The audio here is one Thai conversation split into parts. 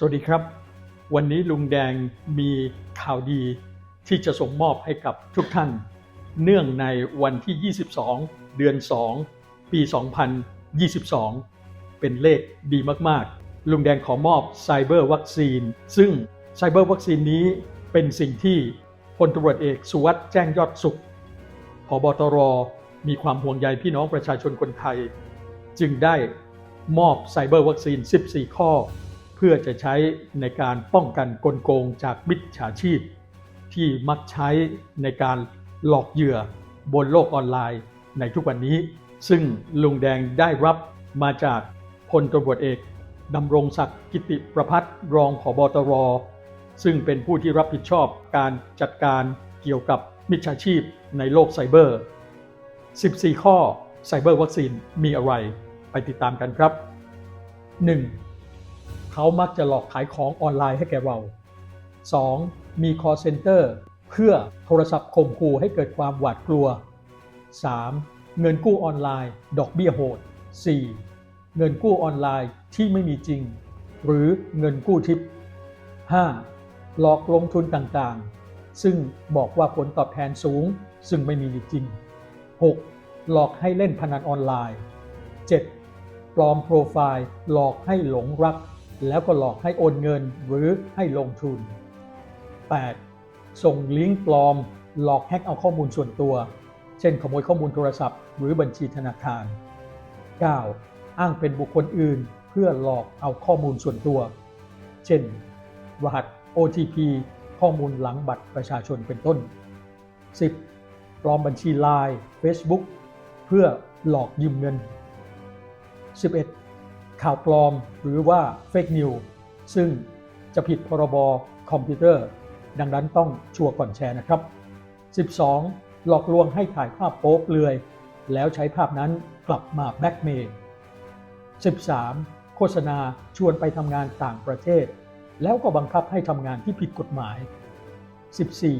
สวัสดีครับ วันนี้ลุงแดงมีข่าวดีที่จะส่งมอบให้กับทุกท่าน เนื่องในวันที่ 22 เดือน 2 ปี 2022 เป็นเลขดีมากๆ ลุงแดงขอมอบไซเบอร์วัคซีน ซึ่งไซเบอร์วัคซีนนี้เป็นสิ่งที่พลตำรวจเอกสุวัสด์แจ้งยอดสุขพบตรมีความห่วงใยพี่น้องประชาชนคนไทย จึงได้มอบไซเบอร์วัคซีน 14 ข้อ เพื่อจะใช้ในการป้องกันกลโกงจากมิจฉาชีพ ที่มักใช้ในการหลอกเหยื่อบนโลกออนไลน์ในทุกวันนี้ ซึ่งลุงแดงได้รับมาจากพลตำรวจเอกดำรงศักดิ์กิติประพัฒน์รองผบตร ซึ่งเป็นผู้ที่รับผิดชอบการจัดการเกี่ยวกับมิจฉาชีพในโลกไซเบอร์ 14 ข้อไซเบอร์วัคซีนมีอะไร ไปติดตามกันครับ 1. เขามักจะหลอกขายของออนไลน์ให้แก่เรา 2. มี call center เพื่อโทรศัพท์ข่มขู่ให้เกิดความหวาดกลัว 3. เงินกู้ออนไลน์ ดอกเบี้ยโหด 4. เงินกู้ออนไลน์ที่ไม่มีจริง หรือเงินกู้ทิป 5. หลอกลงทุนต่างๆ ซึ่งบอกว่าผลตอบแทนสูง ซึ่งไม่มีอยู่จริง 6. หลอกให้เล่นพนันออนไลน์ 7. ปลอมโปรไฟล์หลอกให้หลงรัก แล้วก็หลอกให้โอนเงินหรือให้ลงทุน 8. ส่งลิงก์ปลอม หลอกแฮ็กเอาข้อมูลส่วนตัว เช่นขโมยข้อมูลโทรศัพท์ หรือบัญชีธนาคาร 9. อ้างเป็นบุคคลอื่นเพื่อหลอกเอาข้อมูลส่วนตัว เช่น รหัส OTP ข้อมูลหลังบัตรประชาชนเป็นต้น 10. ปลอมบัญชี Line Facebook เพื่อหลอกยืมเงิน 11. ข่าวปลอมหรือว่า Fake News ซึ่งจะผิดพรบคอมพิวเตอร์ ดังนั้นต้องชัวร์ก่อนแชร์นะครับ 12. หลอกลวงให้ถ่ายภาพโป๊เปลือย แล้วใช้ภาพนั้นกลับมาแบ็กเมย์ 13. โฆษณาชวนไปทำงานต่างประเทศ แล้วก็บังคับให้ทำงานที่ผิดกฎหมาย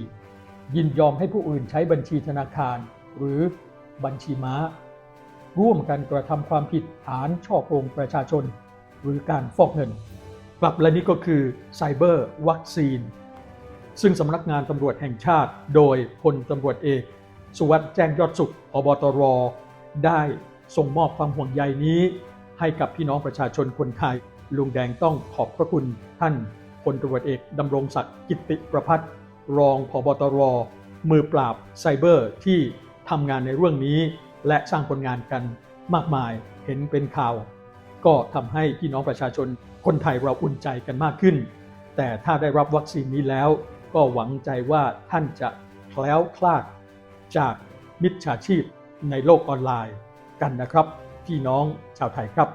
14. ยินยอมให้ผู้อื่นใช้บัญชีธนาคาร หรือบัญชีม้า ร่วมกันกระทำความผิดฐานช่อโกงประชาชน หรือการฟอกเงินกลับและนี่ก็คือไซเบอร์วัคซีน ซึ่งสำนักงานตำรวจแห่งชาติ โดยพลตำรวจเอก สุวัสด์แจ้งยอดสุขอบตร ได้ส่งมอบความห่วงใยนี้ ให้กับพี่น้องประชาชนคนไทย ลุงแดงต้องขอบพระคุณท่านพลตำรวจเอกดำรงศักดิ์กิติประพัฒรองผบตร มือปราบไซเบอร์ที่ทำงานในเรื่องนี้ และสร้างผลงานกันมากมายเห็นเป็นข่าว ก็ทำให้พี่น้องประชาชนคนไทยเราอุ่นใจกันมากขึ้น แต่ถ้าได้รับวัคซีนนี้แล้ว ก็หวังใจว่าท่านจะแคล้วคลาดจากมิจฉาชีพในโลกออนไลน์กันนะครับ พี่น้องชาวไทยครับ